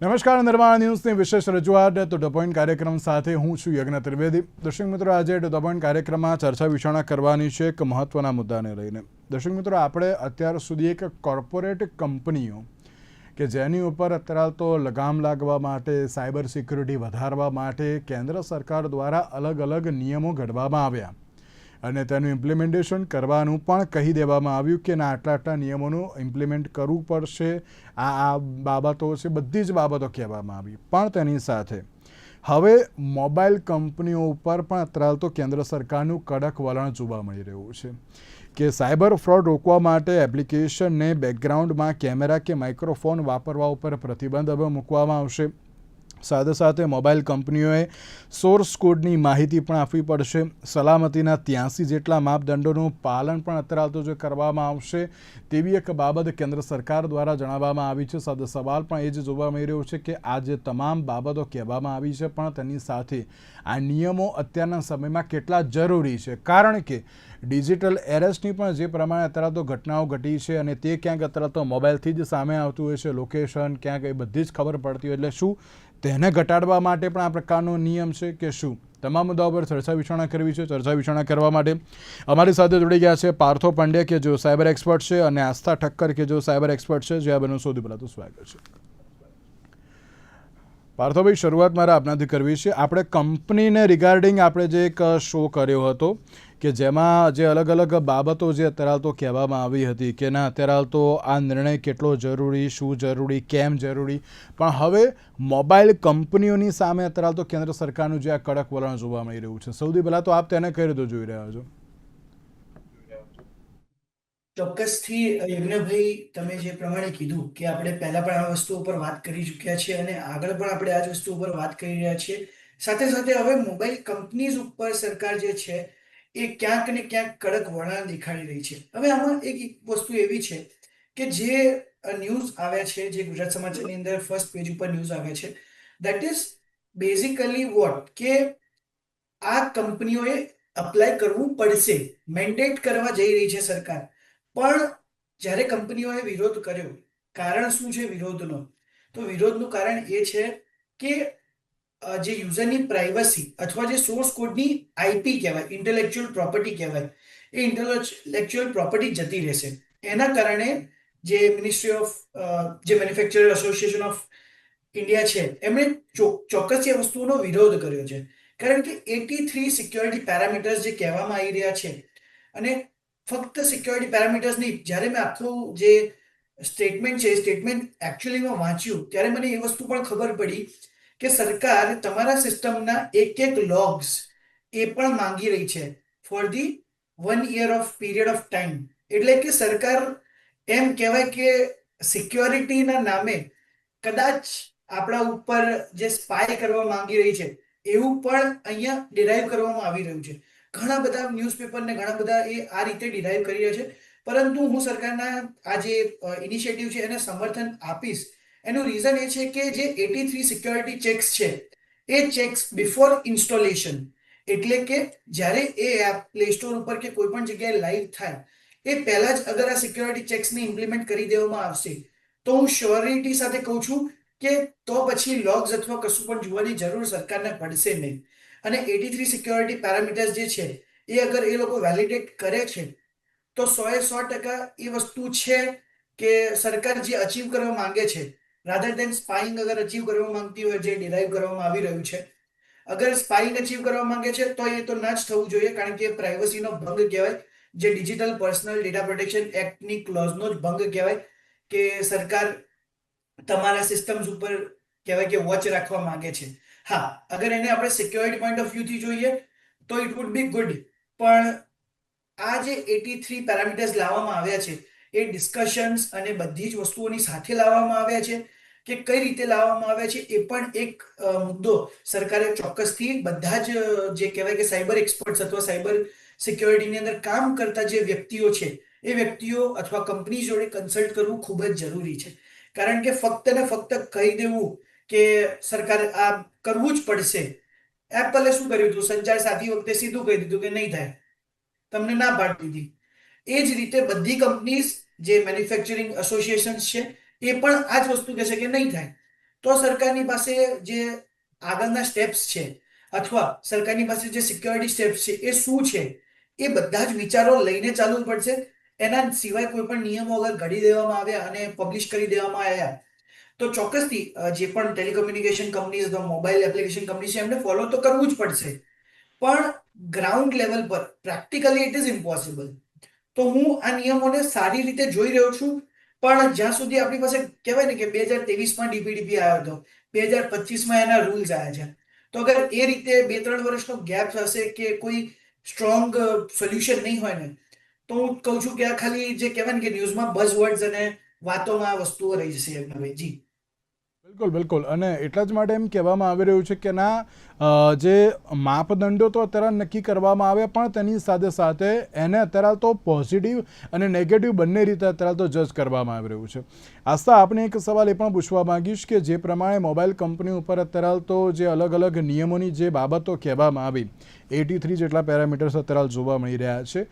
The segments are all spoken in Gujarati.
નમસ્કાર, નિર્માણ ન્યૂઝની વિશેષ રજૂઆત. તો ધ પોઈન્ટ કાર્યક્રમ સાથે હું છું યજ્ઞ ત્રિવેદી. દર્શક મિત્રો, આજે ટુ ધ પોઈન્ટ કાર્યક્રમમાં ચર્ચા વિચારણા કરવાની છે એક મહત્વના મુદ્દાને લઈને. દર્શક મિત્રો, આપણે અત્યાર સુધી એક કોર્પોરેટ કંપનીઓ કે જેની ઉપર અત્યારે તો લગામ લાગવા માટે સાયબર સિક્યુરિટી વધારવા માટે કેન્દ્ર સરકાર દ્વારા અલગ અલગ નિયમો ઘડવામાં આવ્યા. અને તેનું ઇમ્પ્લિમેન્ટેશન કરવાનું પણ કહી દેવામાં આવ્યું કે ના, આટલા આટલા નિયમોનું ઇમ્પ્લિમેન્ટ કરવું પડશે. આ આ બાબતો છે, બધી જ બાબતો કહેવામાં આવી. પણ તેની સાથે હવે મોબાઈલ કંપનીઓ ઉપર પણ અત્રાલ તો કેન્દ્ર સરકારનું કડક વલણ જોવા મળી રહ્યું છે કે સાયબર ફ્રોડ રોકવા માટે એપ્લિકેશનને બેકગ્રાઉન્ડમાં કેમેરા કે માઇક્રોફોન વાપરવા ઉપર પ્રતિબંધ હવે મૂકવામાં આવશે. સાથે સાથે મોબાઈલ કંપનીઓએ સોર્સ કોડની માહિતી પણ આપવી પડશે. સલામતીના ત્યાંસી જેટલા માપદંડોનું પાલન પણ અત્યારે તો જે કરવામાં આવશે તેવી એક બાબત કેન્દ્ર સરકાર દ્વારા જણાવવામાં આવી છે. સાથે સવાલ પણ એ જ જોવા મળી રહ્યો છે કે આ જે તમામ બાબતો કહેવામાં આવી છે પણ તેની સાથે આ નિયમો અત્યારના સમયમાં કેટલા જરૂરી છે? કારણ કે ડિજિટલ એરેસ્ટની પણ જે પ્રમાણે અત્યારે તો ઘટનાઓ ઘટી છે અને તે ક્યાંક અત્યારે તો મોબાઈલથી જ સામે આવતું હોય છે. લોકેશન ક્યાંક એ બધી જ ખબર પડતી હોય એટલે શું તેને ઘટાડવા માટે પણ આ પ્રકારનો નિયમ છે કે શું? તમામ મુદ્દાઓ પર ચર્ચા વિચારણા કરવી છે. ચર્ચા વિચારણા કરવા માટે અમારી સાથે જોડી ગયા છે પાર્થો પંડ્યા કે જો સાયબર એક્સપર્ટ છે અને આસ્થા ઠક્કર કે જો સાયબર એક્સપર્ટ છે. જે આ બનું સૌથી પહેલાં તો સ્વાગત છે. પાર્થોભાઈ, શરૂઆત મારે આપનાથી કરવી છે. આપણે કંપનીને રિગાર્ડિંગ આપણે જે એક શો કર્યો હતો કે જેમાં જે અલગ અલગ બાબતો જે અત્યારે તો કહેવામાં આવી હતી કે ના, અત્યારે તો આ નિર્ણય કેટલો જરૂરી, શું જરૂરી, કેમ જરૂરી? પણ હવે મોબાઈલ કંપનીઓની સામે અત્યારે તો કેન્દ્ર સરકારનું જે આ કડક વલણ જોવા મળી રહ્યું છે. સૌથી પહેલાં તો આપ તેને કઈ રીતે જોઈ રહ્યા છો? ચોક્કસથી, યજ્ઞભાઈ, તમે જે પ્રમાણે કીધું કે આપણે પહેલા પણ આ વસ્તુ ઉપર વાત કરી ચૂક્યા છીએ અને આગળ પણ આપણે આ જ વસ્તુ ઉપર વાત કરી રહ્યા છીએ. સાથે સાથે હવે મોબાઈલ કંપનીઝ ઉપર સરકાર જે છે એ ક્યાંક ને ક્યાંક કડક વલણ દેખાડી રહી છે. હવે આમાં એક વસ્તુ એવી છે કે જે ન્યૂઝ આવ્યા છે, જે ગુજરાત સમાચારની અંદર ફર્સ્ટ પેજ ઉપર ન્યૂઝ આવે છે દેટ ઇઝ બેઝિકલી વોટ કે આ કંપનીઓએ અપ્લાય કરવું પડશે મેન્ડેટ કરવા જઈ રહી છે સરકાર. પણ જ્યારે કંપનીઓએ વિરોધ કર્યો, કારણ શું છે વિરોધનો? તો વિરોધનું કારણ એ છે કે જે યુઝરની પ્રાઇવસી અથવા જે સોર્સ કોડની આઈપી કહેવાય ઇન્ટેલેક્ચ્યુઅલ પ્રોપર્ટી કહેવાય, એ ઇન્ટેલેક્ચ્યુઅલ પ્રોપર્ટી જતી રહેશે. એના કારણે જે મિનિસ્ટ્રી ઓફ જે મેન્યુફેક્ચરર એસોસિએશન ઓફ ઇન્ડિયા છે, એમણે ચોક્કસ એ વસ્તુનો વિરોધ કર્યો છે. કારણ કે એટી થ્રી સિક્યોરિટી પેરામીટર્સ જે કહેવામાં આવી રહ્યા છે, અને ફક્ત સિક્યોરિટી પેરામીટર્સ નહીં, જ્યારે મેં આખું જે સ્ટેટમેન્ટ છે સ્ટેટમેન્ટ એકચ્યુઅલીમાં વાંચ્યું, ત્યારે મને એ વસ્તુ પણ ખબર પડી કે સરકાર તમારા સિસ્ટમના એક એક લોગ્સ એ પણ માંગી રહી છે for the one year of period of time એટલે કે સરકાર એમ કહેવાય કે સિક્યોરિટીના નામે કદાચ આપણા ઉપર જે સ્પાય કરવા માંગી રહી છે, એવું પણ અહીંયા ડિરાઈવ કરવામાં આવી રહ્યું છે. ઘણા બધા ન્યૂઝપેપરને ઘણા બધા એ આ રીતે ડિરાઈવ કરી રહ્યા છે. પરંતુ હું સરકારના આ જે ઇનિશિયેટિવ છે એને સમર્થન આપીશ એનું રીઝન એ છે કે જે એટી થ્રી સિક્યોરિટી ચેક્સ છે, એ ચેક્સ બિફોર ઇન્સ્ટોલેશન એટલે કે જ્યારે એ એપ પ્લે સ્ટોર ઉપર કે કોઈ પણ જગ્યાએ લાઈવ થાય, એ પહેલા જ અગર આ સિક્યોરિટી ચેક્સને ઇમ્પ્લિમેન્ટ કરી દેવામાં આવશે, તો હું શ્યોરિટી સાથે કહું છું કે તો પછી લોગ્સ અથવા કશું પણ જોવાની જરૂર સરકારને પડશે નહીં. અને એટી થ્રી સિક્યોરિટી પેરામીટર્સ જે છે, એ અગર એ લોકો વેલિડેટ કરે છે, તો સો એ સો ટકા એ વસ્તુ છે કે સરકાર જે અચીવ કરવા માંગે છે રાધર દેન સ્પાઇંગ અગર અચીવ કરવા માંગતી હોય, જે ડિરાઈવ કરવામાં આવી રહ્યું છે. અગર સ્પાઇંગ અચીવ કરવા માંગે છે, તો એ તો ના જ થવું જોઈએ, કારણ કે પ્રાઇવસીનો ભંગ કહેવાય. જે ડિજિટલ પર્સનલ ડેટા પ્રોટેક્શન એક્ટની ક્લોઝનો જ ભંગ કહેવાય કે સરકાર તમારા સિસ્ટમ્સ ઉપર કહેવાય કે વોચ રાખવા માંગે છે. હા, અગર એને આપણે સિક્યોરિટી પોઈન્ટ ઓફ વ્યૂથી જોઈએ, તો ઇટ વુડ બી ગુડ પણ આ જે એટી થ્રી પેરામીટર્સ લાવવામાં આવ્યા છે એ ડિસ્કશન્સ અને બધી જ વસ્તુઓની સાથે લાવવામાં આવ્યા છે કે કઈ રીતે લાવવામાં આવ્યા છે એ પણ એક મુદ્દો સરકારે ચોક્કસથી બધા જ જે કહેવાય કે સાયબર એક્સપર્ટ્સ અથવા સાયબર સિક્યોરિટીની અંદર કામ કરતા જે વ્યક્તિઓ છે, એ વ્યક્તિઓ અથવા કંપની જોડે કન્સલ્ટ કરવું ખૂબ જ જરૂરી છે. કારણ કે ફક્ત ને ફક્ત કહી દેવું કે સરકારે આ કરવું જ પડશે. એપલે શું કર્યું હતું? સંચાર સાથી વખતે સીધું કહી દીધું કે નહીં થાય. તમને ના પાડી દીધી. એ જ રીતે બધી કંપનીઝ જે મેન્યુફેક્ચરિંગ એસોસિએશન છે, એ પણ આ જ વસ્તુ કહેશે કે નહીં થાય. તો સરકારની પાસે જે આગળના સ્ટેપ્સ છે, અથવા સરકારની પાસે જે સિક્યોરિટી સ્ટેપ્સ છે, એ શું છે, એ બધા જ વિચારો લઈને ચાલવું પડશે. એના સિવાય કોઈ પણ નિયમો અગર ઘડી દેવામાં આવ્યા અને પબ્લિશ કરી દેવામાં આવ્યા, તો ચોક્કસથી જે પણ ટેલિકોમ્યુનિકેશન કંપનીઝ અથવા મોબાઈલ એપ્લિકેશન કંપની છે, એમને ફોલો તો કરવું જ પડશે. પણ ગ્રાઉન્ડ લેવલ પર પ્રેક્ટિકલી ઇટ ઇઝ ઇમ્પોસિબલ તો હું આ નિયમોને સારી રીતે જોઈ રહ્યો છું. પણ જ્યાં સુધી આપણી પાસે કહેવાય ને કે બે હજાર તેવીસમાં ડીપીડીપી આવ્યો હતો, બે હજાર પચીસમાં એના રૂલ્સ આવ્યા છે. તો અગર એ રીતે બે ત્રણ વર્ષનો ગેપ હશે કે કોઈ સ્ટ્રોંગ સોલ્યુશન નહીં હોય ને, તો હું કહું છું કે આ ખાલી જે કહેવાય ને કે ન્યૂઝમાં બઝ વર્ડ્સ અને વાતોમાં વસ્તુઓ રહી જશે યજ્ઞભાઈ જી. બિલકુલ બિલકુલ. અને એટલા જ માટે એમ કહેવામાં આવી રહ્યું છે કે ના જે માપદંડો તો અત્યારે નક્કી કરવામાં આવે પણ તેની સાથે સાથે એને અત્યારે તો પોઝિટિવ અને નેગેટિવ બંને રીતે અત્યારે તો જજ કરવામાં આવી રહ્યું છે. આસ્થા આપણે એક સવાલ એ પણ પૂછવા માંગીશ કે જે પ્રમાણે મોબાઈલ કંપની ઉપર અત્યારે તો જે અલગ અલગ નિયમોની જે બાબતો કહેવામાં આવી, એટી થ્રી જેટલા પેરામીટર્સ અત્યારે જોવા મળી રહ્યા છે.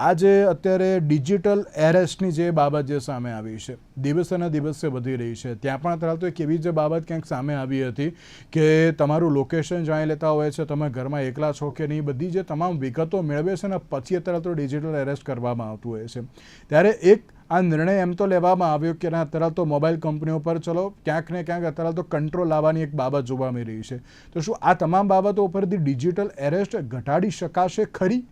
આ જે અત્યારે ડિજિટલ એરેસ્ટની જે બાબત જે સામે આવી છે, દિવસેના દિવસે વધી રહી છે. ત્યાં પણ અત્યારે તો એક એવી જે બાબત ક્યાંક સામે આવી હતી કે તમારું લોકેશન જાણી લેતા હોય છે, તમે ઘરમાં એકલા છો કે નહીં, બધી જે તમામ વિગતો મેળવે છે ને પછી અત્યારે તો ડિજિટલ એરેસ્ટ કરવામાં આવતું હોય છે. ત્યારે એક આ નિર્ણય એમ તો લેવામાં આવ્યો કે ના, અત્યારે તો મોબાઈલ કંપનીઓ પર ચલો, ક્યાંક ને ક્યાંક અત્યારે તો કંટ્રોલ લાવવાની એક બાબત જોવા મળી રહી છે. તો શું આ તમામ બાબતો ઉપરથી ડિજિટલ એરેસ્ટ ઘટાડી શકાશે ખરી?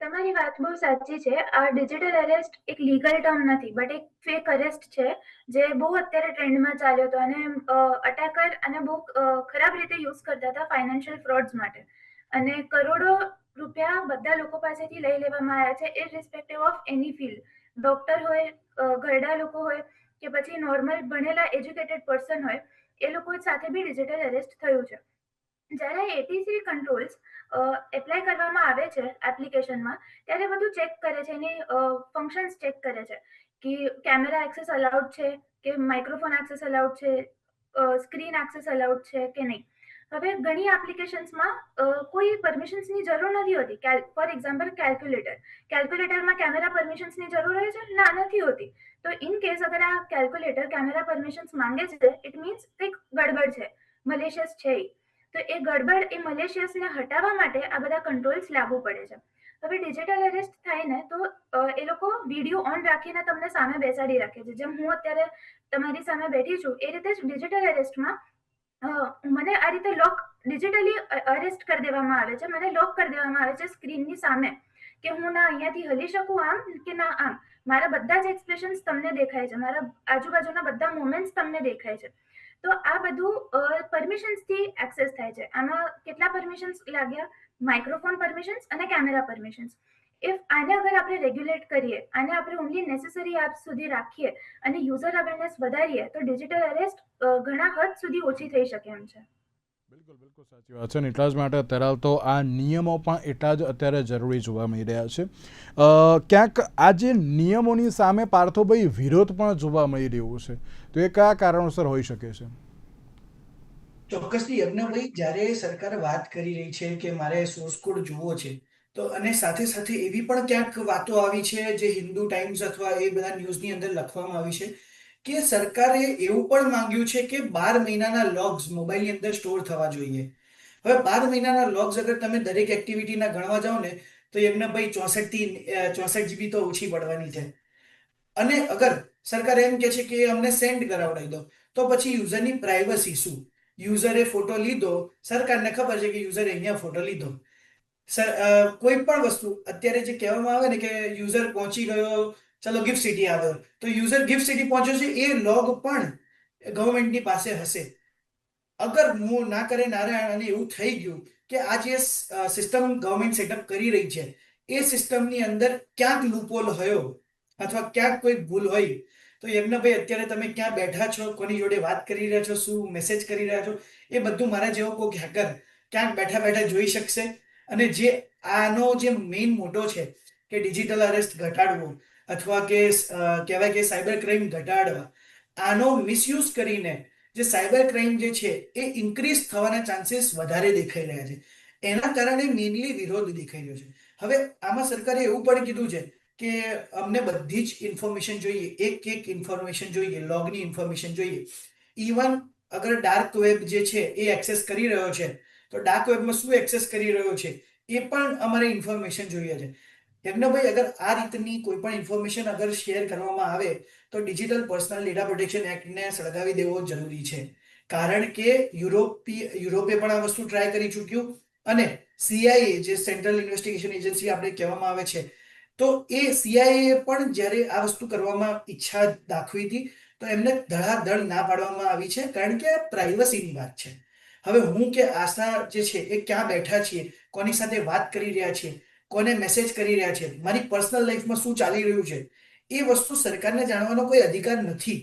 તમારી વાત બહુ સાચી છે. આ ડિજિટલ અરેસ્ટ એક લીગલ ટર્મ નથી બટ એક ફેક અરેસ્ટ છે, જે બહુ અત્યારે ટ્રેન્ડમાં ચાલ્યો હતો અને અટેકર અને બહુ ખરાબ રીતે યુઝ કરતા હતા ફાઇનાન્શિયલ ફ્રોડ્સ માટે. અને કરોડો રૂપિયા બધા લોકો પાસેથી લઈ લેવામાં આવ્યા છે irrespective of any field doctor હોય ઘરડા લોકો હોય, કે પછી નોર્મલ ભણેલા એજ્યુકેટેડ પર્સન હોય, એ લોકો સાથે બી ડિજિટલ અરેસ્ટ થયું છે. જ્યારે એટીસી કંટ્રોલ્સ એપ્લાય કરવામાં આવે છે એપ્લિકેશનમાં ત્યારે બધું ચેક કરે છે, એની ફંક્શન્સ ચેક કરે છે. કે કેમેરા એક્સેસ અલાઉડ છે, કે માઇક્રોફોન એક્સેસ અલાઉડ છે સ્ક્રીન એક્સેસ અલાઉડ છે કે નહીં. હવે ઘણી એપ્લિકેશન્સમાં કોઈ પરમિશન્સની જરૂર નથી હોતી. ફોર એક્ઝામ્પલ કેલ્ક્યુલેટર કેલ્ક્યુલેટરમાં કેમેરા પરમિશન્સની જરૂર હોય છે? ના, નથી હોતી. તો ઇન કેસ અગર આ કેલ્ક્યુલેટર કેમેરા પરમિશન્સ માંગે છે ઇટ મીન્સ કંઈક ગડબડ છે. મલેશિયસ છે ઈ. તો એ ગડબડ એ મલેશિયસને હટાવવા માટે આ બધા કંટ્રોલ્સ લાગુ પડે છે. હવે ડિજિટલ અરેસ્ટ થાય ને તો એ લોકો વીડિયો ઓન રાખીને તમને સામે બેસાડી રાખે છે. જેમ હું અત્યારે તમારી સામે બેઠી છું, એ રીતે જ ડિજિટલ અરેસ્ટમાં મને આ રીતે લોક ડિજિટલી અરેસ્ટ કરી દેવામાં આવે છે. મને લોક કરી દેવામાં આવે છે સ્ક્રીનની સામે કે હું ના અહીંયાથી હલી શકું આમ કે ના આમ. મારા બધા જ એક્સપ્રેશન્સ તમને દેખાય છે. મારા આજુબાજુના બધા મોમેન્ટ્સ તમને દેખાય છે. તો આ બધું પરમિશન્સથી એક્સેસ થાય છે. આમાં કેટલા પરમિશન્સ લાગ્યા? માઇક્રોફોન પરમિશન્સ અને કેમેરા પરમિશન્સ ઇફ આને અગર આપણે રેગ્યુલેટ કરીએ, આને આપણે ઓનલી નેસેસરી એપ સુધી રાખીએ અને યુઝર અવેરનેસ વધારીએ, તો ડિજિટલ અરેસ્ટ ઘણા હદ સુધી ઓછી થઈ શકે એમ છે. બિલકુલ બિલકુલ સાચી વાત છે. એટલા જ માટે અત્યારે તો આ નિયમો પણ એટલા જ અત્યારે જરૂરી જોવા મળી રહ્યા છે. ક્યાંક આ જે નિયમોની સામે પાર્થોભાઈ વિરોધ પણ જોવા મળી રહ્યો છે. તો એ કયા કારણોસર હોઈ શકે છે? ચોક્કસથી યજ્ઞભાઈ જ્યારે સરકાર વાત કરી રહી છે કે મારે સોર્સ કોડ જોવો છે, તો અને સાથે સાથે એવી પણ ક્યાંક વાતો આવી છે જે હિન્દુ ટાઈમ્સ અથવા એ બધા ન્યૂઝની અંદર લખવામાં આવી છે કે સરકારે એવું પણ માંગ્યું છે કે બાર મહિનાના લોગ્સ મોબાઈલની અંદર સ્ટોર થવા જોઈએ. હવે બાર મહિનાના લોગ્સ અગર તમે દરેક એક્ટિવિટીના ગણવા જાઓ ને, તો એમને ચોસઠથી ચોસઠ જીબી તો ઓછી પડવાની છે. અને અગર સરકાર એમ કે છે કે અમને સેન્ડ કરાવડાવી દો, તો પછી યુઝરની પ્રાઇવસી શું? યુઝરે ફોટો લીધો, સરકારને ખબર છે કે યુઝરે અહીંયા ફોટો લીધો. કોઈ પણ વસ્તુ, અત્યારે જે કહેવામાં આવે ને કે યુઝર પહોંચી ગયો ચલો ગિફ્ટ સિટી આવ્યો તો યુઝર ગિફ્ટ સિટી પહોંચ્યો છે, એ લોગ પણ ગવર્મેન્ટની પાસે હશે. અગર હું ના કરે નારાયણ અને એવું થઈ ગયું કે આ જે સિસ્ટમ ગવર્મેન્ટ સેટઅપ કરી રહી છે, એ સિસ્ટમની અંદર ક્યાંક લૂપોલ હયો અથવા ક્યાંક કોઈ ભૂલ હોય, તો યજ્ઞભાઈ અત્યારે તમે ક્યાં બેઠા છો, કોની જોડે વાત કરી રહ્યા છો, શું મેસેજ કરી રહ્યા છો, એ બધું મારા જેવો કોઈ હેકર ક્યાંક બેઠા બેઠા જોઈ શકશે. અને જે આનો જે મેઇન મોટો છે કે ડિજિટલ અરેસ્ટ ઘટાડવો અથવા કે કહેવાય કે સાયબર ક્રાઇમ ઘટાડવા. આનો મિસયુઝ કરીને જે સાયબર ક્રાઇમ જે છે, એ ઇન્ક્રીઝ થવાના ચાન્સીસ વધારે દેખાઈ રહ્યા છે. એના કારણે મેઇનલી વિરોધ દેખાઈ રહ્યો છે. હવે આમાં સરકારે એવું પણ કીધું છે કે અમને બધી જ ઇન્ફોર્મેશન જોઈએ, એક એક ઇન્ફોર્મેશન જોઈએ લોગની ઇન્ફોર્મેશન જોઈએ. ઇવન અગર ડાર્ક વેબ જે છે, એ એક્સેસ કરી રહ્યો છે, તો ડાર્ક વેબમાં શું એક્સેસ કરી રહ્યો છે, એ પણ અમારે ઇન્ફોર્મેશન જોઈએ છે. યજ્ઞભાઈ અગર આ રીતની કોઈ પણ ઇન્ફોર્મેશન અગર શેર કરવામાં આવે, તો ડિજિટલ પર્સનલ ડેટા પ્રોટેક્શન એક્ટને સળગાવી દેવો જરૂરી છે. કારણ કે યુરોપી, યુરોપે પણ આ વસ્તુ ટ્રાય કરી ચૂક્યું અને સીઆઈએ જે સેન્ટ્રલ ઇન્વેસ્ટિગેશન એજન્સી આપણે કહેવામાં આવે છે, તો એ સીઆઈએ પણ જ્યારે આ વસ્તુ કરવામાં ઈચ્છા દાખવી હતી, તો એમને ધડાધડ ના પાડવામાં આવી છે, કારણ કે આ પ્રાઇવસીની વાત છે. હવે હું કે આશા જે છે એ ક્યાં બેઠા છીએ, કોની સાથે વાત કરી રહ્યા છીએ કોને મેસેજ કરી રહ્યા છે? મારી પર્સનલ લાઈફમાં શું ચાલી રહ્યું છે? એ વસ્તુ સરકારને જાણવાનો કોઈ અધિકાર નથી.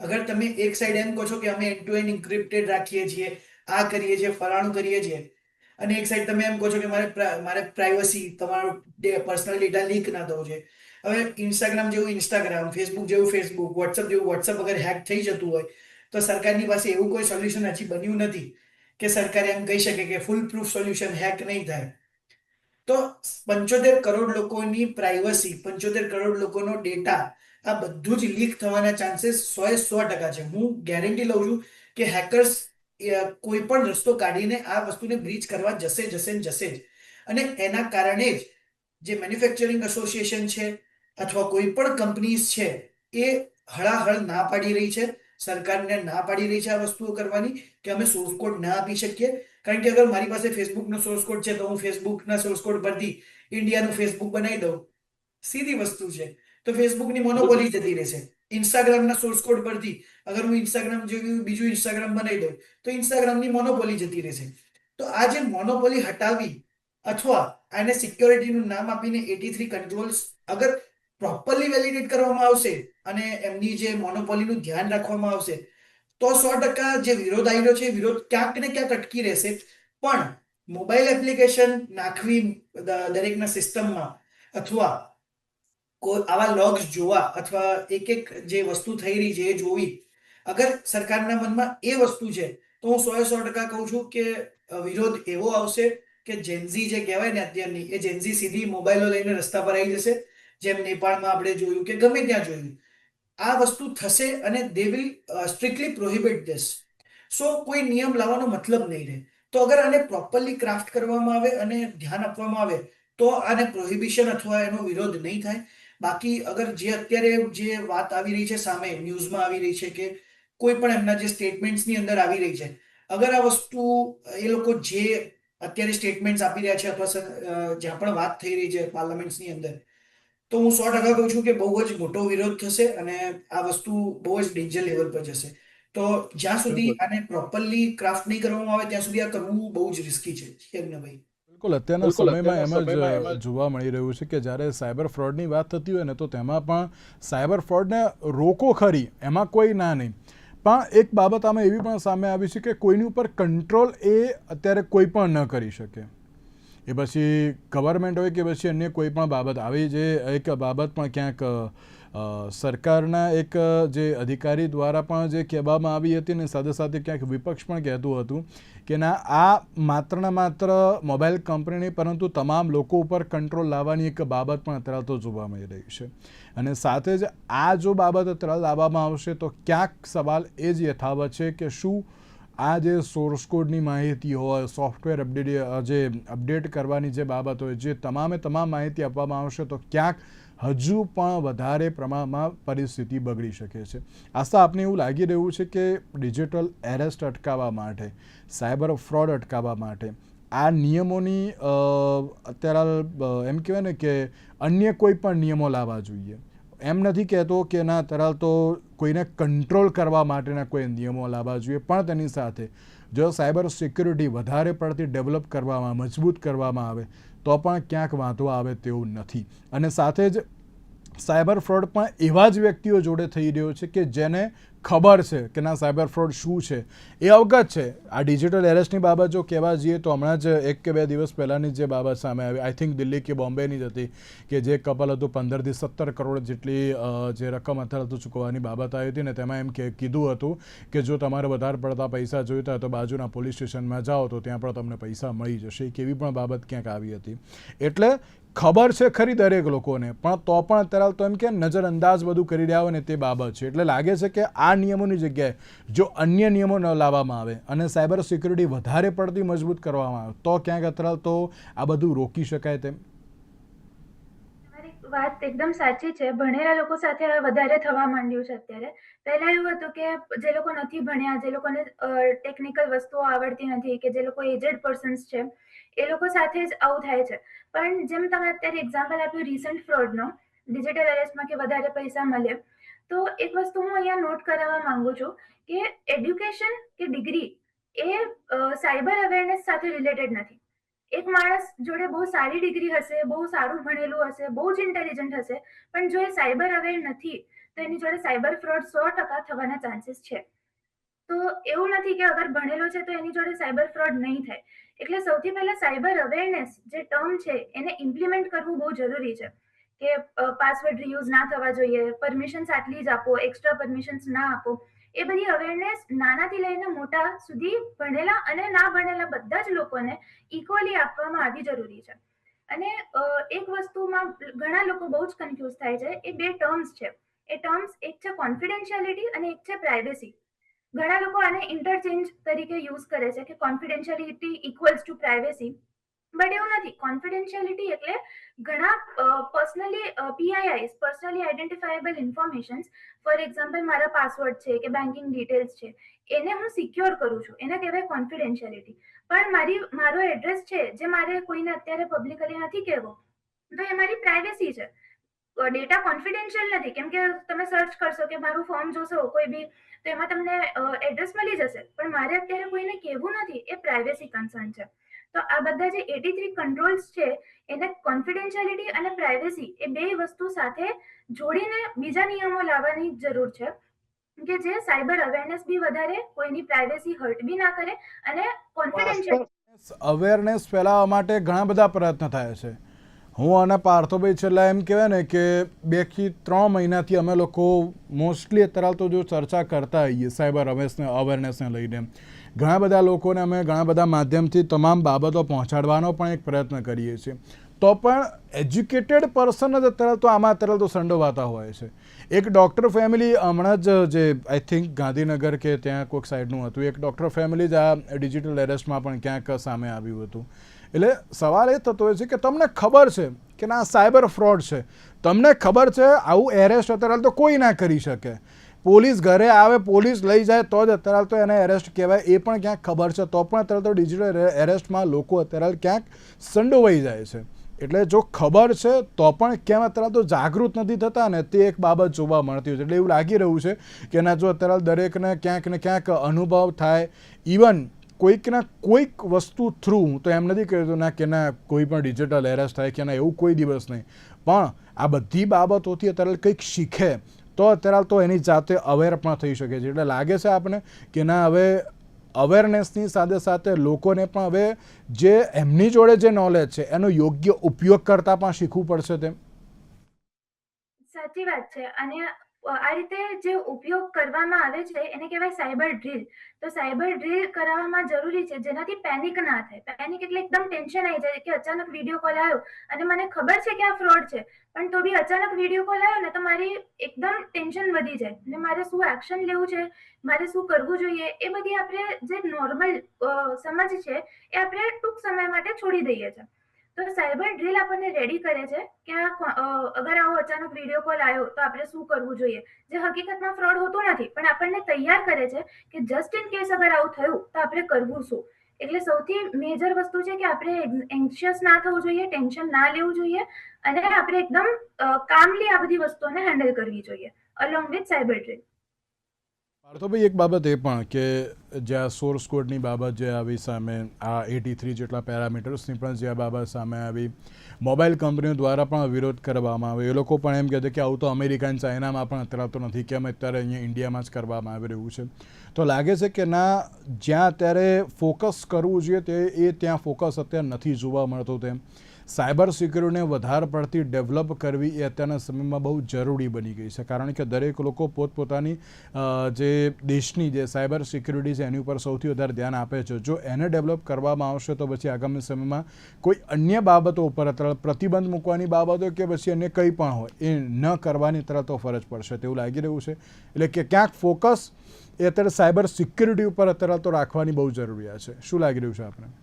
અગર તમે એક સાઈડ એમ કહો છો કે અમે એન્ડ ટુ એન્ડ ઇન્ક્રિપ્ટેડ રાખીએ છીએ, આ કરીએ છીએ, ફલાણું કરીએ છીએ, અને એક સાઈડ તમે એમ કહો છો કે મારે મારે પ્રાઇવસી તમારો પર્સનલ ડેટા લીક ના થવો છે. હવે ઇન્સ્ટાગ્રામ જેવું ઇન્સ્ટાગ્રામ ફેસબુક જેવું ફેસબુક વોટ્સઅપ જેવું વોટ્સઅપ અગર હેક થઈ જતું હોય, તો સરકારની પાસે એવું કોઈ સોલ્યુશન હજી બન્યું નથી કે સરકારે એમ કહી શકે કે ફૂલ પ્રૂફ સોલ્યુશન હેક નહીં થાય. તો પંચોતેર કરોડ લોકોની પ્રાઇવસી પંચોતેર કરોડ લોકોનો ડેટા આ બધું જ લીક થવાના ચાન્સીસ સો એ સો ટકા છે. હું ગેરંટી લઉં છું કે હેકર્સ કોઈ પણ રસ્તો કાઢીને આ વસ્તુને બ્રીચ કરવા જશે જશે જશે જ. અને એના કારણે જ જે મેન્યુફેક્ચરિંગ એસોસિએશન છે અથવા કોઈ પણ કંપનીઝ છે એ હળાહળ ના પાડી રહી છે. સરકારને ના પાડી રહી છે આ વસ્તુઓ કરવાની કે અમે સોર્સ કોડ ના આપી શકીએ? કારણ કે અગર મારી પાસે ફેસબુકનો સોર્સ કોડ છે, તો હું ફેસબુકના સોર્સ કોડ પરથી ઇન્ડિયાનું ફેસબુક બનાવી દઉં. સીધી વસ્તુ છે. તો ફેસબુકની મોનોપોલી જતી રહેશે. ઇન્સ્ટાગ્રામના સોર્સ કોડ પરથી અગર હું ઇન્સ્ટાગ્રામ જેવું બીજું ઇન્સ્ટાગ્રામ બનાવી દઉં, તો ઇન્સ્ટાગ્રામની મોનોપોલી જતી રહેશે. તો આ જે મોનોપોલી હટાવી અથવા આને સિક્યોરિટીનું નામ આપીને એટી થ્રી કંટ્રોલ્સ અગર પ્રોપરલી વેલિડેટ કરવામાં આવશે અને એમની જે મોનોપોલીનું ધ્યાન રાખવામાં આવશે, તો સો ટકા જે વિરોધ આવી રહ્યો છે વિરોધ ક્યાંક ને ક્યાંક અટકી રહેશે. પણ મોબાઈલ એપ્લિકેશન નાખવી દરેકના સિસ્ટમમાં અથવા કોઈ આવા લોગ્સ જોવા અથવા એક એક જે વસ્તુ થઈ રહી છે એ જોવી, અગર સરકારના મનમાં એ વસ્તુ છે, તો હું સો સો ટકા કહું છું કે વિરોધ એવો આવશે કે જેન્ઝી જે કહેવાય ને અત્યારની, એ જેન્ઝી સીધી મોબાઈલો લઈને રસ્તા પર આવી જશે. જેમ નેપાળમાં આપણે જોયું કે ગમે ત્યાં જોયું. આ વસ્તુ થશે અને they will strictly prohibit this so કોઈ નિયમ લાવવાનો મતલબ નહીં રહે. તો અગર આને પ્રોપરલી ક્રાફ્ટ કરવામાં આવે અને ધ્યાન આપવામાં આવે, તો આને પ્રોહિબિશન અથવા એનો વિરોધ નહીં થાય. બાકી અગર જે અત્યારે જે વાત આવી રહી છે સામે, ન્યૂઝમાં આવી રહી છે કે કોઈ પણ એમના જે સ્ટેટમેન્ટ્સની અંદર આવી રહી છે, અગર આ વસ્તુ, એ લોકો જે અત્યારે સ્ટેટમેન્ટ્સ આપી રહ્યા છે અથવા જ્યાં પણ વાત થઈ રહી છે પાર્લામેન્ટ્સની અંદર તો હું સો ટકા કહું છું કે બહુ જ મોટો વિરોધ થશે અને આ વસ્તુ બહુ જ ડેન્જર લેવલ પર જશે. તો જ્યાં સુધી આને પ્રોપરલી ક્રાફ્ટ નહીં કરવામાં આવે ત્યાં સુધી આ કરવું બહુ જ રિસ્કી છે યજ્ઞભાઈ. બિલકુલ અત્યારના સમયમાં એમ જ જોવા મળી રહ્યું છે કે જ્યારે સાયબર ફ્રોડની વાત થતી હોય ને તો તેમાં પણ સાયબર ફ્રોડને રોકો ખરી એમાં કોઈ ના નહીં. પણ એક બાબત આમાં એવી પણ સામે આવી છે કે કોઈની ઉપર કંટ્રોલ એ અત્યારે કોઈ પણ ન કરી શકે. એ પછી ગવર્મેન્ટ હોય કે પછી અન્ય કોઈ પણ બાબત, આવી જે એક બાબત પણ ક્યાંક સરકારના એક, જે અધિકારી દ્વારા પણ જે કહેવામાં આવી હતી ને સાથે સાથે ક્યાંક વિપક્ષ પણ કહેતું હતું કે ના, આ માત્ર ને માત્ર મોબાઈલ કંપનીની પરંતુ તમામ લોકો ઉપર કંટ્રોલ લાવવાની એક બાબત પણ અત્યારે તો જોવા મળી રહી છે. અને સાથે જ આ જો બાબત અત્યારે લાવવામાં આવશે તો ક્યાંક સવાલ એ જ યથાવત છે કે શું આ જે સોર્સ કોડની માહિતી હોય સોફ્ટવેર અપડેટ જે અપડેટ કરવાની જે બાબત હોય, જે તમામે તમામ માહિતી આપવામાં આવશે, તો ક્યાંક હજુ પણ વધારે પ્રમાણમાં પરિસ્થિતિ બગડી શકે છે. આશા આપને એવું લાગી રહ્યું છે કે ડિજિટલ એરેસ્ટ અટકાવવા માટે સાયબર ફ્રોડ અટકાવવા માટે, આ નિયમોની અત્યારે એમ કહેવાય ને કે અન્ય કોઈ પણ નિયમો લાવવા જોઈએ. એમ નથી કહેતો કે ના તરાલ તો કોઈને કંટ્રોલ કરવા માટેના કોઈ નિયમો લાવવા જોઈએ, પણ તેની સાથે જો સાયબર સિક્યુરિટી વધારે પડતી ડેવલપ કરવામાં, મજબૂત કરવામાં આવે, તો પણ ક્યાંક વાંધો આવે તેવું નથી. અને સાથે જ સાયબર ફ્રોડ પણ એવા જ વ્યક્તિઓ જોડે થઈ રહ્યો છે કે જેને ખબર છે કે ના, સાયબર ફ્રોડ શું છે? એ અવગત છે. આ ડિજિટલ એરેસ્ટની બાબત જો કહેવા જઈએ તો હમણાં જ એક કે બે દિવસ પહેલાંની જે બાબત સામે આવી, આઈ થિંક દિલ્હી કે બોમ્બેની જ હતી, કે જે કપલ હતું પંદરથી સત્તર કરોડ જેટલી જે રકમ અથડાતું ચૂકવવાની બાબત આવી હતી ને તેમાં એમ કે કીધું હતું કે જો તમારે વધારે પડતા પૈસા જોઈતા તો બાજુના પોલીસ સ્ટેશનમાં જાઓ તો ત્યાં પણ તમને પૈસા મળી જશે. એક એવી પણ બાબત ક્યાંક આવી હતી. એટલે ખબર છે ખરી દરેક લોકોને, પણ તો પણ અત્યારે તો એમ કે નજરઅંદાજ બધું કરી રહ્યા હોય ને તે બાબત છે. એટલે લાગે છે કે આ નિયમોની જગ્યાએ જો અન્ય નિયમો ન લાવવામાં આવે અને સાયબર સિક્યુરિટી વધારે પડતી મજબૂત કરવામાં આવે, તો ક્યાંક અત્યારે તો આ બધું રોકી શકાય તેમ. વાત એકદમ સાચી છે. ભણેલા લોકો સાથે વધારે થવા માંડ્યું છે અત્યારે. પહેલા એવું હતું કે જે લોકો નથી ભણ્યા, જે લોકોને ટેકનિકલ વસ્તુઓ આવડતી નથી કે જે લોકો એજેડ પર્સન્સ છે, એ લોકો સાથે જ આવું થાય છે. પણ જેમ તમે અત્યારે એક્ઝામ્પલ આપ્યું રિસન્ટ ફ્રોડનો ડિજિટલ એરેસ્ટમાં કે વધારે પૈસા મળે, તો એક વસ્તુ હું અહીંયા નોટ કરાવવા માંગુ છું કે એડ્યુકેશન કે ડિગ્રી એ સાયબર અવેરનેસ સાથે રિલેટેડ નથી. એક માણસ જોડે બહુ સારી ડિગ્રી હશે, બહુ સારું ભણેલું હશે, બહુ જ ઇન્ટેલિજન્ટ હશે, પણ જો એ સાયબર અવેર નથી, તો એની જોડે સાયબર ફ્રોડ સો ટકા થવાના ચાન્સીસ છે. તો એવું નથી કે અગર ભણેલો છે તો એની જોડે સાયબર ફ્રોડ નહીં થાય. એટલે સૌથી પહેલા સાયબર અવેરનેસ જે ટર્મ છે એને ઇમ્પ્લિમેન્ટ કરવું બહુ જરૂરી છે. કે પાસવર્ડ રીયુઝ ના થવા જોઈએ પરમિશન્સ આટલી જ આપો એક્સ્ટ્રા પરમિશન્સ ના આપો, એ બધી અવેરનેસ નાનાથી લઈને મોટા સુધી ભણેલા અને ના ભણેલા બધા જ લોકોને ઇક્વલી આપવામાં આવી જરૂરી છે. અને એક વસ્તુમાં ઘણા લોકો બહુ જ કન્ફ્યુઝ થાય છે, એ બે ટર્મ્સ છે. એ ટર્મ્સ એક છે કોન્ફિડેન્શિયાલિટી અને એક છે પ્રાઇવેસી ઘણા લોકો આને ઇન્ટરચેન્જ તરીકે યુઝ કરે છે કે confidentiality equals to privacy but એવું નથી. કોન્ફિડેન્શિયાલિટી એટલે ઘણા personally PIIs personally identifiable informations for example મારા પાસવર્ડ છે કે બેન્કિંગ ડિટેલ્સ છે. એને હું સિક્યોર કરું છું. એને કહેવાય કોન્ફિડેન્શિયાલિટી પણ મારી, મારો એડ્રેસ છે જે મારે કોઈને અત્યારે પબ્લિકલી નથી કહેવો, તો એ મારી પ્રાઇવેસી છે. ડેટા કોન્ફિડેન્શિયલ નથી. કેમ કે તમે સર્ચ કરશો કે મારું ફોર્મ જોશો, કોઈ બી તો એમાં તમને એડ્રેસ મળી જશે. પણ મારે અત્યારે કોઈને કહેવું નથી એ પ્રાઇવેસી કન્સર્ન છે. તો આ બધા જે એટી થ્રી કંટ્રોલ્સ છે એને કોન્ફિડેન્શિયાલિટી અને પ્રાઇવેસી એ બે વસ્તુ સાથે જોડીને બીજા નિયમો લાવવાની જરૂર છે. કે જે સાયબર અવેરનેસ બી વધારે કોઈની પ્રાઇવેસી હર્ટ બી ના કરે અને કોન્ફિડેન્શિયલ અવેરનેસ ફેલાવવા માટે ઘણા બધા પ્રયત્ન થાય છે. હું અને પાર્થોભાઈ છેલ્લા એમ કહેવાય ને કે બેથી ત્રણ મહિનાથી અમે લોકો મોસ્ટલી અત્યારે તો જો ચર્ચા કરતા હોઈએ સાયબર અવેરનેસને અવેરનેસને લઈને. ઘણા બધા લોકોને અમે ઘણા બધા માધ્યમથી તમામ બાબતો પહોંચાડવાનો પણ એક પ્રયત્ન કરીએ છીએ. તો પણ એજ્યુકેટેડ પર્સન જ અત્યારે તો આમાં અત્યારે તો સંડોવાતા હોય છે. એક ડૉક્ટર ફેમિલી હમણાં જ જે આઈ થિંક ગાંધીનગર કે ત્યાં કોઈક સાઈડનું હતું, એક ડૉક્ટર ફેમિલી જ આ ડિજિટલ એરેસ્ટમાં પણ ક્યાંક સામે આવ્યું હતું. એટલે સવાલ એ થતો હોય છે કે તમને ખબર છે કે ના સાયબર ફ્રોડ છે. તમને ખબર છે આવું એરેસ્ટ અત્યારે તો કોઈ ના કરી શકે. પોલીસ ઘરે આવે, પોલીસ લઈ જાય તો જ અત્યારે તો એને એરેસ્ટ કહેવાય. એ પણ ક્યાંક ખબર છે. તો પણ અત્યારે તો ડિજિટલ એરેસ્ટમાં લોકો અત્યારે ક્યાંક સંડોવાઈ જાય છે. એટલે જો ખબર છે તો પણ કેમ અત્યારે તો જાગૃત નથી થતા ને તે એક બાબત જોવા મળતી હોય છે. એટલે એવું લાગી રહ્યું છે કે ના જો અત્યારે દરેકને ક્યાંક ને ક્યાંક અનુભવ થાય. ઇવન કોઈકના કોઈક વસ્તુ થ્રુ હું તો એમ નથી કહેતો ના કે ના કોઈ પણ ડિજિટલ એરેસ્ટ થાય કે ના એવું કોઈ દિવસ નહીં. પણ આ બધી બાબતોથી અત્યારે કંઈક શીખે તો અત્યારે તો એની જાતે અવેર પણ થઈ શકે છે. એટલે લાગે છે આપણે કે ના હવે અવેરનેસની સાથે સાથે લોકોને પણ હવે જે એમની જોડે જે નોલેજ છે એનો યોગ્ય ઉપયોગ કરતાં પણ શીખવું પડશે તેમ. સાચી વાત છે. અને આ રીતે જે ઉપયોગ કરવામાં આવે છે, એને કહેવાય સાયબર ડ્રીલ. તો સાયબર ડ્રીલ કરાવવામાં જરૂરી છે, જેનાથી પેનિક ના થાય. પેનિક એટલે એકદમ ટેન્શન આવી જાય કે અચાનક વીડિયો કોલ આવ્યો અને મને ખબર છે કે આ ફ્રોડ છે, પણ તો બી અચાનક વીડિયો કોલ આવ્યો ને તો મારી એકદમ ટેન્શન વધી જાય. ને મારે શું એક્શન લેવું છે, મારે શું કરવું જોઈએ, એ બધી આપણે જે નોર્મલ સમજ છે, એ આપણે ટૂંક સમય માટે છોડી દઈએ છીએ. તો સાયબર ડ્રીલ આપણને રેડી કરે છે કે આ અગર આવો અચાનક વીડિયો કોલ આવ્યો તો આપણે શું કરવું જોઈએ? જે હકીકતમાં ફ્રોડ હોતો નથી, પણ આપણને તૈયાર કરે છે કે જસ્ટ ઇન કેસ અગર આવું થયું તો આપણે કરવું શું? એટલે સૌથી મેજર વસ્તુ છે કે આપણે એન્શિયસ ના થવું જોઈએ ટેન્શન ના લેવું જોઈએ અને આપણે એકદમ કામલી આ બધી વસ્તુઓને હેન્ડલ કરવી જોઈએ અલોંગ વિથ સાયબર ડ્રીલ. પાર્થોભાઈ એક બાબત એ પણ કે જ્યાં સોર્સ કોડની બાબત જે આવી સામે, આ એટી થ્રી જેટલા પેરામીટર્સની પણ જે આ બાબત સામે આવી, મોબાઈલ કંપનીઓ દ્વારા પણ વિરોધ કરવામાં આવે એ લોકો પણ એમ કહે છે કે આવું તો અમેરિકા અને ચાઇનામાં પણ અત્યારે તો નથી, કેમ અત્યારે અહીંયા ઇન્ડિયામાં જ કરવામાં આવી રહ્યું છે. તો લાગે છે કે ના, જ્યાં અત્યારે ફોકસ કરવું જોઈએ તે, એ ત્યાં ફોકસ અત્યારે નથી જોવા મળતું તેમ. સાયબર સિક્યુરિટીને વધારે પડતી ડેવલપ કરવી એ અત્યારના સમયમાં બહુ જરૂરી બની ગઈ છે. કારણ કે દરેક લોકો પોતપોતાની જે દેશની જે સાયબર સિક્યુરિટી છે એની ઉપર સૌથી વધારે ધ્યાન આપે છે. જો એને ડેવલપ કરવામાં આવશે તો પછી આગામી સમયમાં કોઈ અન્ય બાબતો ઉપર પ્રતિબંધ મૂકવાની બાબતો કે પછી અન્ય કંઈ પણ હોય, એ ન કરવાની તરત ફરજ પડશે તેવું લાગી રહ્યું છે. એટલે કે ક્યાંક ફોકસ એ અત્યારે સાયબર સિક્યુરિટી ઉપર અત્યારે તો રાખવાની બહુ જરૂરિયાત છે. શું લાગી રહ્યું છે આપણે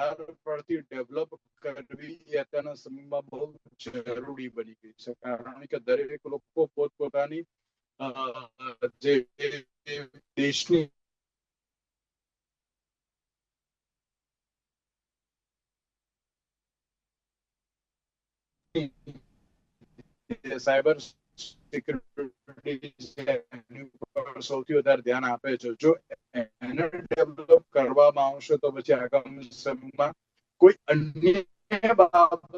વધારે પડતી ડેવલપ કરવી અત્યારના સમયમાં બહુ જરૂરી બની ગઈ છે. કારણ કે દરેક લોકો પોતપોતાની જે દેશની સાયબર સિક્યુરિટી સૌથી વધારે ધ્યાન આપે છે. જો એને ડેવલપ કરવામાં આવશે તો પછી આગામી સમયમાં કોઈ અન્ય બાબત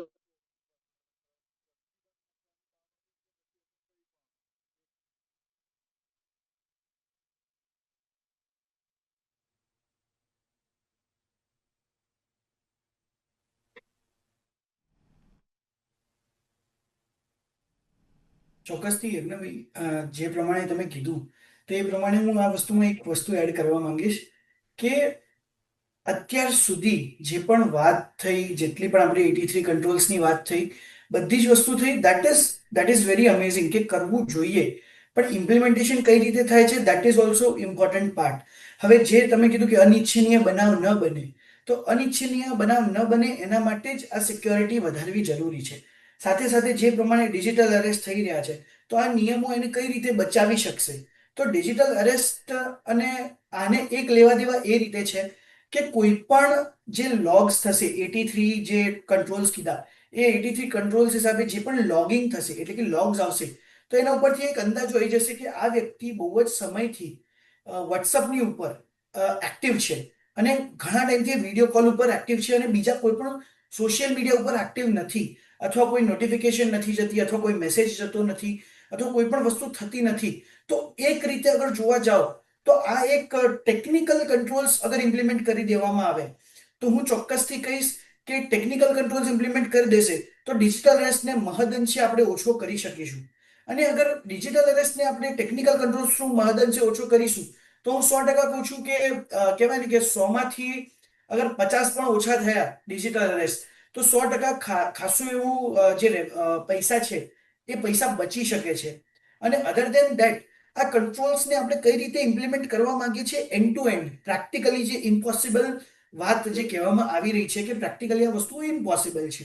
ચોક્કસથી યજ્ઞભાઈ જે પ્રમાણે તમે કીધું તે પ્રમાણે હું આ વસ્તુમાં એક વસ્તુ એડ કરવા માંગીશ કે અત્યાર સુધી જે પણ વાત થઈ, જેટલી પણ આપણી એટી થ્રી કંટ્રોલ્સની વાત થઈ, બધી જ વસ્તુ થઈ that is that is very amazing કે કરવું જોઈએ. પણ ઇમ્પ્લિમેન્ટેશન કઈ રીતે થાય છે that is also important part હવે જે તમે કીધું કે અનિચ્છનીય બનાવ ન બને, તો અનિચ્છનીય બનાવ ન બને એના માટે જ આ સિક્યોરિટી વધારવી જરૂરી છે. સાથે સાથે જે પ્રમાણે ડિજિટલ અરેસ્ટ થઈ રહ્યા છે, તો આ નિયમો એને કઈ રીતે બચાવી શકશે? તો ડિજિટલ અરેસ્ટ અને આને એક લેવા દેવા એ રીતે છે કે કોઈ પણ જે લોગ્સ થશે એટી થ્રી જે કંટ્રોલ્સ કીધા, એ એટી થ્રી કંટ્રોલ્સ હિસાબે જે પણ લોગિંગ થશે, એટલે કે લોગ્સ આવશે, તો એના ઉપરથી એક અંદાજો આવી જશે કે આ વ્યક્તિ બહુ જ સમયથી વોટ્સઅપની ઉપર એક્ટિવ છે અને ઘણા ટાઈમથી વીડિયો કોલ ઉપર એક્ટિવ છે અને બીજા કોઈ પણ સોશિયલ મીડિયા ઉપર એક્ટિવ નથી અથવા કોઈ નોટિફિકેશન નથી જતી અથવા કોઈ મેસેજ જતો નથી અથવા કોઈ પણ વસ્તુ થતી નથી. તો એક રીતે અગર જોવા જાઓ, તો આ એક ટેકનિકલ કંટ્રોલ્સ અગર ઇમ્પ્લિમેન્ટ કરી દેવામાં આવે, તો હું ચોક્કસથી કહીશ કે ટેકનિકલ કંટ્રોલ્સ ઇમ્પ્લિમેન્ટ કરી દેશે, તો ડિજિટલ અરેસ્ટને મહદઅંશે આપણે ઓછો કરી શકીશું. અને અગર ડિજિટલ અરેસ્ટને આપણે ટેકનિકલ કંટ્રોલ્સ થ્રુ મહદઅંશે ઓછો કરીશું, તો હું સો ટકા કહું છું કે કહેવાય ને કે સોમાંથી અગર પચાસ પણ ઓછા થયા ડિજિટલ અરેસ્ટ તો સો ટકા ખાસું એવું જે પૈસા છે, એ પૈસા બચી શકે છે. અને અધર દેન ધેટ આ કંટ્રોલ્સને આપણે કઈ રીતે ઇમ્પ્લિમેન્ટ કરવા માંગીએ છીએ? એન્ડ ટુ એન્ડ પ્રેક્ટિકલી જે ઇમ્પોસિબલ વાત જે કહેવામાં આવી રહી છે કે પ્રેક્ટિકલી આ વસ્તુઓ ઇમ્પોસિબલ છે.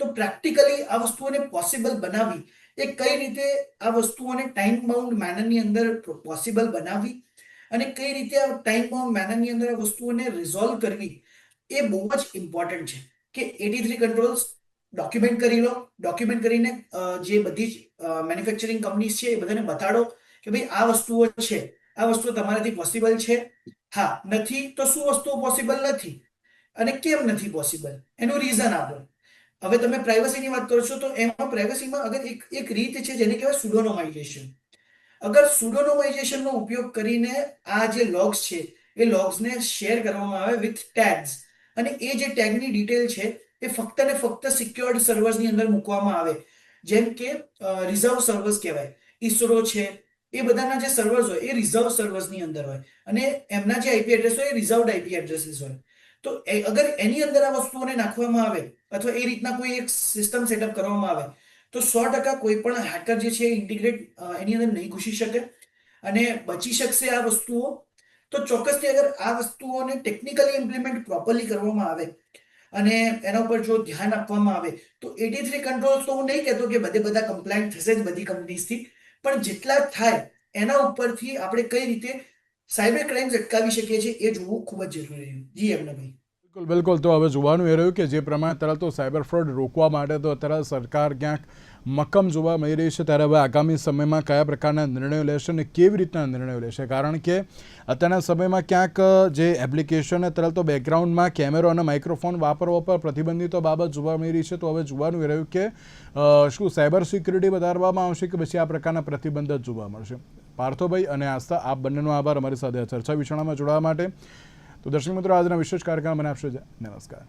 તો પ્રેક્ટિકલી આ વસ્તુઓને પોસિબલ બનાવી, એ કઈ રીતે આ વસ્તુઓને ટાઈમ બાઉન્ડ મેનરની અંદર પોસિબલ બનાવી અને કઈ રીતે આ ટાઈમ બાઉન્ડ મેનરની અંદર આ વસ્તુઓને રિઝોલ્વ કરવી, એ બહુ જ ઇમ્પોર્ટન્ટ છે. કે એટી થ્રી કંટ્રોલ્સ ડોક્યુમેન્ટ કરી લો. ડોક્યુમેન્ટ કરીને જે બધી જ મેન્યુફેક્ચરિંગ કંપનીઝ છે એ બધાને બતાડો. કે ભાઈ આ વસ્તુઓ છે, આ વસ્તુઓ તમારાથી પોસિબલ છે? હા, નથી તો શું વસ્તુઓ પોસિબલ નથી? અને કેમ નથી પોસિબલ એનું રીઝન આપો. હવે તમે પ્રાઇવસીની વાત કરો છો તો એમાં પ્રાઇવસીમાં અગર એક એક રીત છે જેને કહેવાય સુડોનોમાઇઝેશન અગર સુડોનોમાઇઝેશનનો ઉપયોગ કરીને આ જે લોગ્સ છે, એ લોગ્સને શેર કરવામાં આવે વિથ ટેગ્સ અને એ જે ટેગની ડિટેલ છે, એ ફક્ત ને ફક્ત સિક્યોર્ડ સર્વર્સની અંદર મૂકવામાં આવે. જેમ કે રિઝર્વ સર્વર્સ કહેવાય. ઇસરો છે એ બધાના જે સર્વર્સ હોય, એ રિઝર્વ સર્વર્સની અંદર હોય. અને એમના જે આઈપી એડ્રેસ હોય, એ રિઝર્વડ આઈપી એડ્રેસીસ હોય. તો અગર એની અંદર આ વસ્તુઓને નાખવામાં આવે, અથવા એ રીતના કોઈ એક સિસ્ટમ સેટઅપ કરવામાં આવે, તો સો ટકા કોઈ પણ હેકર જે છે ઇન્ટિગ્રેટ એની અંદર નહીં ઘૂસી શકે અને બચી શકશે આ વસ્તુઓ. તો ચોક્કસથી અગર આ વસ્તુઓને ટેકનિકલી ઇમ્પ્લિમેન્ટ પ્રોપરલી કરવામાં આવે અને એના ઉપર જો ધ્યાન આપવામાં આવે, તો એટી થ્રી કંટ્રોલ તો હું નહીં કહેતો કે બધે બધા કમ્પ્લાઇન્ટ થશે જ બધી કંપનીઝથી પણ જેટલા થાય, એના ઉપરથી આપણે કઈ રીતે સાયબર ક્રાઇમ્સ અટકાવી શકીએ છીએ એ જોવું ખૂબ જ જરૂરી છે. જી એમના ભાઈ બિલકુલ બિલકુલ. તો હવે જોવાનું એ રહ્યું કે જે પ્રમાણે અત્યારે તો સાયબર ફ્રોડ રોકવા માટે તો અત્યારે સરકાર ક્યાંક મક્કમ જોવા મળી રહી છે. ત્યારે હવે આગામી સમયમાં કયા પ્રકારના નિર્ણયો લેશે અને કેવી રીતના નિર્ણયો લેશે? કારણ કે અત્યારના સમયમાં ક્યાંક જે એપ્લિકેશન અત્યારે તો બેકગ્રાઉન્ડમાં કેમેરો અને માઇક્રોફોન વાપરવા પર પ્રતિબંધિત બાબત જોવા મળી રહી છે. તો હવે જોવાનું રહ્યું કે શું સાયબર સિક્યુરિટી વધારવામાં આવશે કે પછી આ પ્રકારના પ્રતિબંધ જ જોવા મળશે? પાર્થોભાઈ અને આસ્થા, આપ બંનેનો આભાર અમારી સાથે ચર્ચા વિષણામાં જોડાવા માટે. તો દર્શક મિત્રો, આજના વિશેષ કાર્યક્રમ મને આપશો નમસ્કાર.